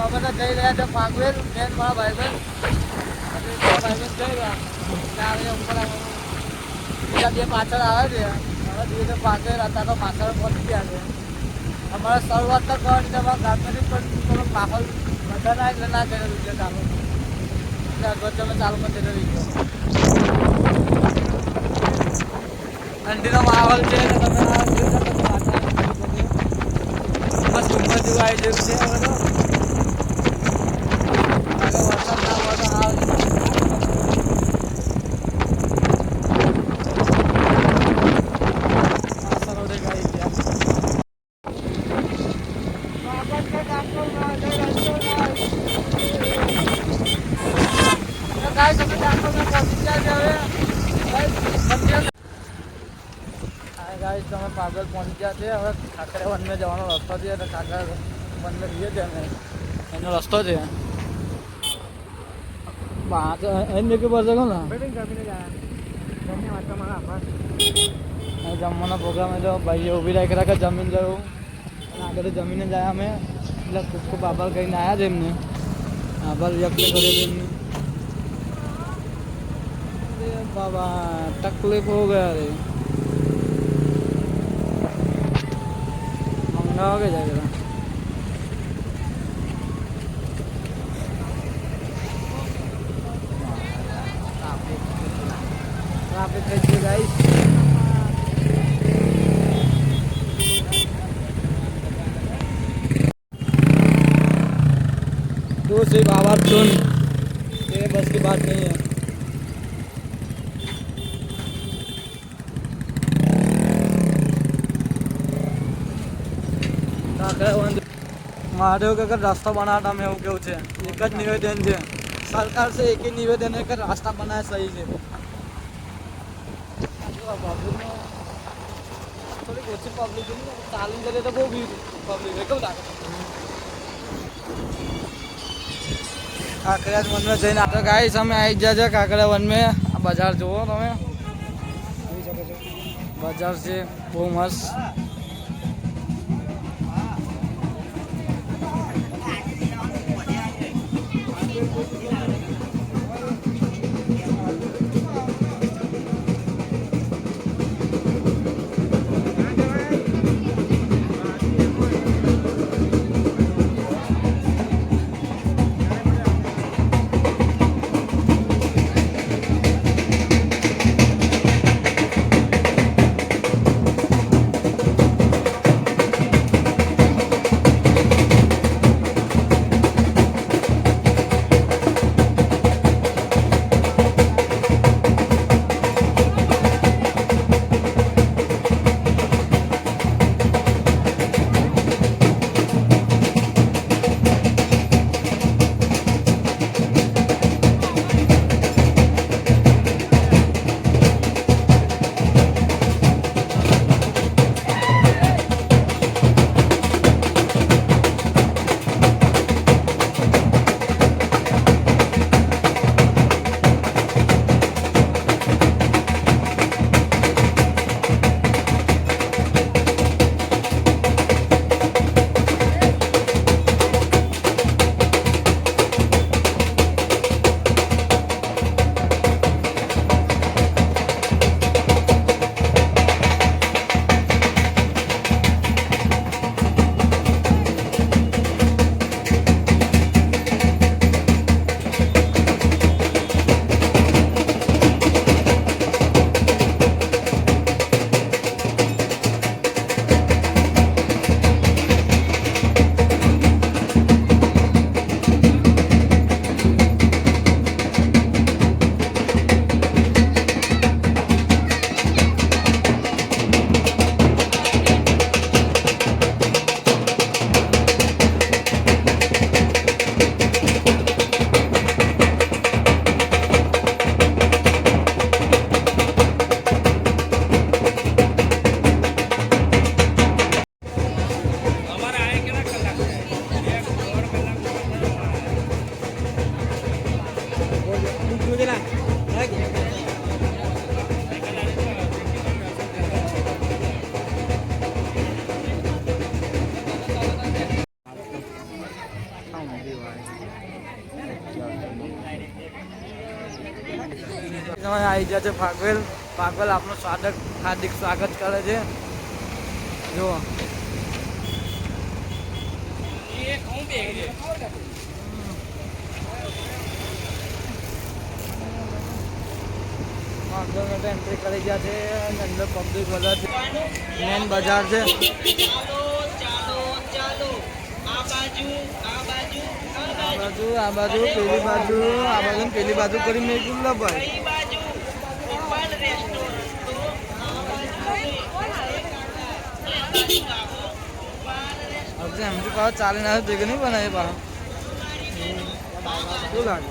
તો જઈ રહ્યા છે પાકવેલ, બેન મારા ભાઈબેન ભાઈબંધ જઈ રહ્યા. ત્યાં ઉપર. બીજા બે પાછળ આવે છે. હવે ધીરે પાકવેલ હતા તો પાછળ પહોંચી ગયા છે. અમારે શરૂઆત તો કરવાની પણ માહોલ બધા ના એટલે ના ચાલુ. એટલે તમે ચાલુ કરી વીડિયો ઠંડીનો માહોલ છે તમે બસ ડુંગર જેવું આવી ગયું છે. ગાઈસ તમે પાગલ પહોંચી ગયા છે હવે કાંકરિયા વનમાં જવાનો રસ્તો છે એટલે કાંકરિયા વનમાં જઈએ છે અમે એનો રસ્તો છે પાંચ એમ કે પડશે કોણ જમવાનો પ્રોગ્રામ હતો ભાઈઓ ઊભી રાખી રાખે જમીન જવું અને આગળ જમીને જાય અમે એટલે ખૂબ ખૂબ આભાર કરીને આવ્યા છે એમને આભાર વ્યક્ત કર્યો છે એમને અરે બાબા તકલીફ હો ગયા રે મંગાવો કે જાય ये बस की बात नहीं है મહાદેવ કે રસ્તો બનાવતા મેં એવું કેવું છે એક જ નિવેદન છે સરકાર છે એક જ નિવેદન છે કે રસ્તા બનાવે સહી છે થોડીક ઓછી પબ્લિક ચાલીને જઈએ તો બહુ ભીડ પબ્લિક કેવું લાગે કાંકરિયા વનમાં જઈને આપણે ગાઈસ અમે આવી ગયા છે, કાંકરિયા વનમાં આ બજાર જુઓ તમે. બજાર છે, બહુ મસ્ત. આવી ગયા છે ફાગવેલ ફાગવેલ આપનું સ્વાગત હાર્દિક સ્વાગત કરે છે જુઓ એન્ટ્રી કરી ગયા છે અને અંદર પબ્લિક બધા છે મેન બજાર છે. આ બાજુ આ બાજુ પેલી બાજુ, આ બાજુ, પેલી બાજુ કરી મેં કીધું ભાઈ. હવે એમથી પાછા ચાલીને આવ્યો ભેગો નહીં બનાવે પાછા. શું લાગે?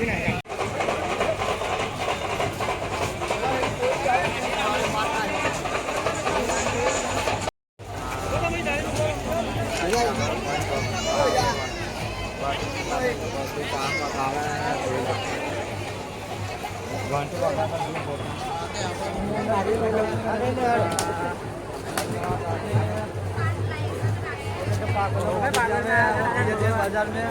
ที่ไหนครับวันที่ว่ามันมีคนมาดีเลยมาดีเลยไปปากกันเลยไปปากกันเลยเย็นๆอาจารย์เนี่ย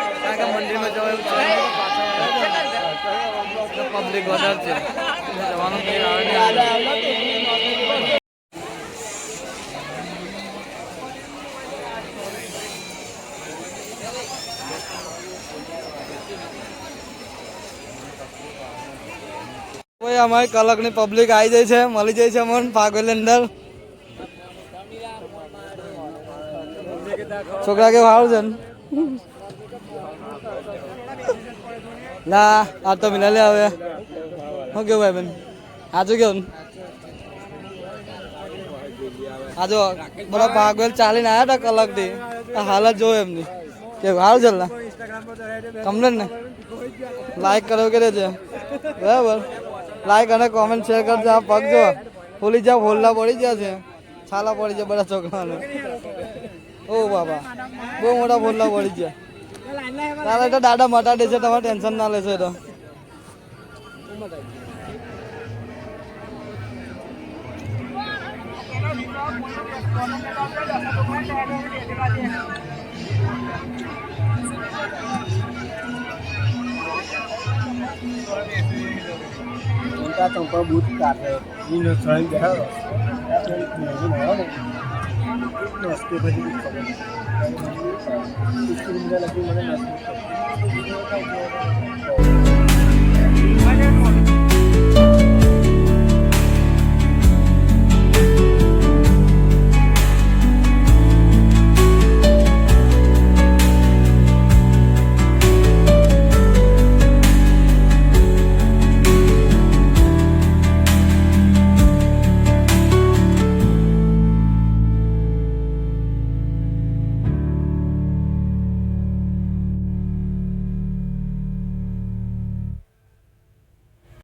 કારણ કે મંદિરમાં જવા એવું છે. પબ્લિક વધારે છે. જવાનું કંઈ આવે અમારી કલકની પબ્લિક આવી જાય છે, મળી જાય છે અમને પાગવેલ અંદર. છોકરા કેવું સારું છે? ને? આ તો મિનાલે લે હવે શું કેવું ભાઈ બેન? આજુ કેવું આજો બધા પાગવેલ ચાલીને આવ્યા હતા કલાકથી. હાલત જોવો એમની. કેવું, હાલ છે ને કમ્પ્લેન ને? લાઈક કરો કે છે બરાબર. લાઈક અને કોમેન્ટ શેર કરજો, આ પગ જો ફૂલી જાવ હોલ્લા પડી ગયા છે. છાલા પડી જાય બધા છોકરાઓને. ઓ બાબા બહુ મોટા ફોલ્લા પડી ગયા તારે તો દાદા મટાડે દેશે તમારે ટેન્શન ના લેશો તો. ચંપા કાઢે. सुविधा लगी मैंने महसूस